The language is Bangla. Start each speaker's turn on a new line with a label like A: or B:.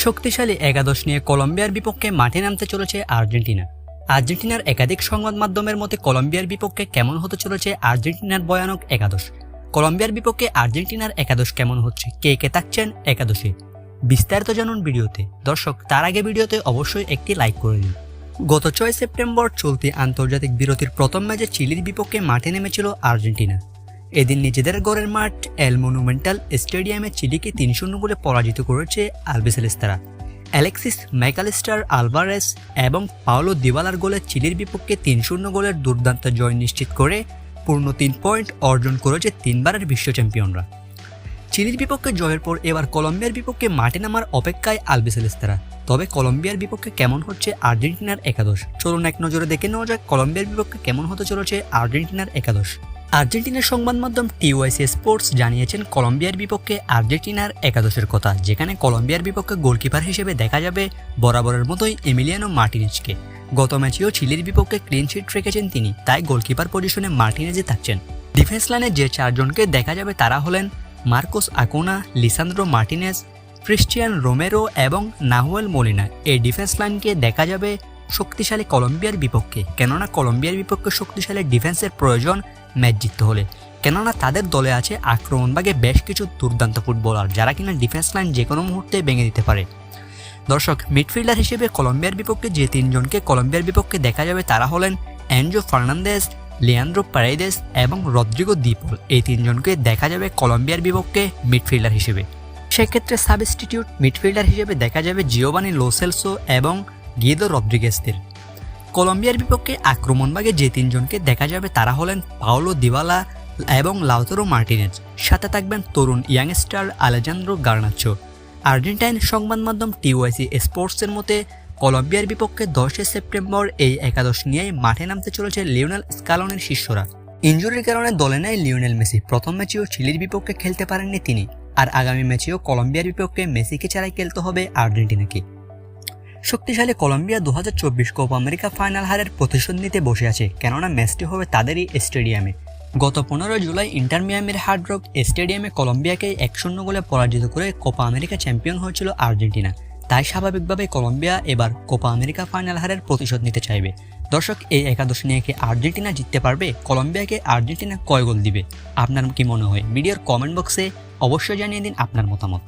A: শক্তিশালী একাদশ নিয়ে কলম্বিয়ার বিপক্ষে মাঠে নামতে চলেছে আর্জেন্টিনা। আর্জেন্টিনার একাধিক সংবাদ মাধ্যমের মতে কলম্বিয়ার বিপক্ষে কেমন হতে চলেছে আর্জেন্টিনার ভয়ানক একাদশ? কলম্বিয়ার বিপক্ষে আর্জেন্টিনার একাদশ কেমন হচ্ছে? কে কে থাকছেন একাদশে? বিস্তারিত জানুন ভিডিওতে। দর্শক, তার আগে ভিডিওতে অবশ্যই একটি লাইক করে দিন। গত ছয় সেপ্টেম্বর চলতি আন্তর্জাতিক বিরতির প্রথম ম্যাচে চিলির বিপক্ষে মাঠে নেমেছিল আর্জেন্টিনা। এদিন নিজেদের গড়ের মাঠ এল মনুমেন্টাল স্টেডিয়ামে চিলিকে তিন শূন্য গোলে পরাজিত করেছে আলবিসেলেস্তারা। অ্যালেক্সিস ম্যাকালিস্টার আলভারেস এবং পাওলো দিওয়ালার গোলে চিলির বিপক্ষে তিন শূন্য গোলের দুর্দান্ত জয় নিশ্চিত করে পূর্ণ তিন পয়েন্ট অর্জন করেছে তিনবারের বিশ্ব চ্যাম্পিয়নরা। চিলির বিপক্ষে জয়ের পর এবার কলম্বিয়ার বিপক্ষে মাঠে নামার অপেক্ষায় আলবিসেলেস্তারা। তবে কলম্বিয়ার বিপক্ষে কেমন হচ্ছে আর্জেন্টিনার একাদশ? চলুন এক নজরে দেখে নেওয়া যাক কলম্বিয়ার বিপক্ষে কেমন হতে চলেছে আর্জেন্টিনার একাদশ। আর্জেন্টিনার সংবাদ মাধ্যম টিওয়াইসি স্পোর্টস জানিয়েছেন, কলম্বিয়ার বিপক্ষে আর্জেন্টিনার একাদশের কথা, যেখানে কলম্বিয়ার বিপক্ষে গোলকিপার হিসেবে দেখা যাবে বরাবরের মতোই এমিলিয়ানো মার্টিনেজকে। গত ম্যাচেও চিলির বিপক্ষে ক্লিন শিট রেখেছেন তিনি, তাই গোলকিপার পজিশনে মার্টিনেজে থাকছেন। ডিফেন্স লাইনে যে চারজনকে দেখা যাবে তারা হলেন Marcos Acuna, Lisandro Martinez, Cristian Romero এবং নাহুয়েল মোলিনা। এই ডিফেন্স লাইনকে দেখা যাবে শক্তিশালী কলম্বিয়ার বিপক্ষে। কেননা কলম্বিয়ার বিপক্ষে শক্তিশালী ডিফেন্সের প্রয়োজন ম্যাচ জিততে হলে। কেননা তাদের দলে আছে আক্রমণভাগে বেশ কিছু দুর্দান্ত ফুটবলার যারা কিনা ডিফেন্স লাইন যে কোনো মুহূর্তে ভেঙে দিতে পারে। দর্শক, মিডফিল্ডার হিসেবে কলম্বিয়ার বিপক্ষে যে তিনজনকে কলম্বিয়ার বিপক্ষে দেখা যাবে তারা হলেন অ্যানজো ফার্নান্দেস লিয়ান্দ্রো প্যারাইদেস এবং রদ্রিগো দ্বীপল এই তিনজনকে দেখা যাবে কলম্বিয়ার বিপক্ষে মিডফিল্ডার হিসেবে। সেক্ষেত্রে সাবস্টিটিউট মিডফিল্ডার হিসেবে দেখা যাবে জিওবানি লোসেলসো এবং গিয়েদো রদ্রিগেসদের কলম্বিয়ার বিপক্ষে আক্রমণভাগে যে তিনজনকে দেখা যাবে তারা হলেন পাওলো দিওয়ালা এবং লাউতরো মার্টিনেজ। সাথে থাকবেন তরুণ ইয়াংস্টার আলেজান্দ্রো গার্নাচো আর্জেন্টাইন সংবাদ মাধ্যম টিওয়াইসি স্পোর্টসের মতে, কলম্বিয়ার বিপক্ষে দশই সেপ্টেম্বর এই একাদশ নিয়েই মাঠে নামতে চলেছে লিওনেল স্কালনের শিষ্যরা। ইঞ্জুরির কারণে দলে নেয় লিওনেল মেসি। প্রথম ম্যাচেও চিলির বিপক্ষে খেলতে পারেননি তিনি। আর আগামী ম্যাচেও কলম্বিয়ার বিপক্ষে মেসিকে ছাড়াই খেলতে হবে আর্জেন্টিনাকে। শক্তিশালী কলম্বিয়া দু হাজার চব্বিশ কোপা আমেরিকা ফাইনাল হারের প্রতিশোধ নিতে বসে আছে। কেননা ম্যাচটি হবে তাদেরই স্টেডিয়ামে। গত পনেরো জুলাই ইন্টার মিয়ামির হার্ড রক স্টেডিয়ামে কলম্বিয়াকে এক শূন্য গোলে পরাজিত করে কোপা আমেরিকা চ্যাম্পিয়ন হয়েছিল আর্জেন্টিনা। তাই স্বাভাবিকভাবে কলম্বিয়া এবার কোপা আমেরিকা ফাইনাল হারের প্রতিশোধ নিতে চাইবে। দর্শক, এই একাদশ নিয়ে কি আর্জেন্টিনা জিততে পারবে? কলম্বিয়াকে আর্জেন্টিনা কয় গোল দিবে? আপনার কি মনে হয়? ভিডিওর কমেন্ট বক্সে অবশ্যই জানিয়ে দিন আপনার মতামত।